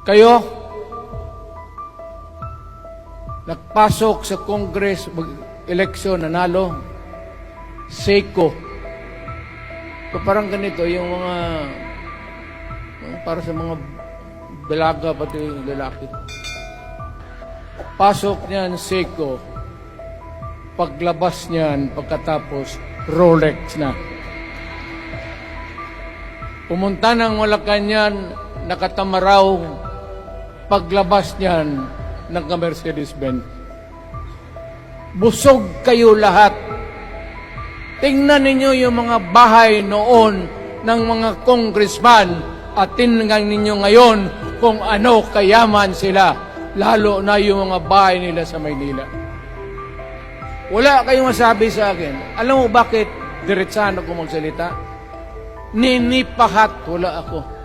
Kayo, nagpasok sa Congress, eleksyon, nanalo, Seiko. So, parang ganito, yung mga, para sa mga dalaga, pati yung lalaki. Pasok niyan, Seiko. Paglabas niyan, pagkatapos, Rolex na. Pumunta ng Malacanang, nakatamaraw, paglabas niyan, nagka-Mercedes-Benz. Busog kayo lahat. Tingnan ninyo yung mga bahay noon ng mga congressman at tingnan ninyo ngayon kung ano kayaman sila, lalo na yung mga bahay nila sa Maynila. Wala kayong masabi sa akin. Alam mo bakit diretsahan ako magsalita? Ninipahat, wala ako.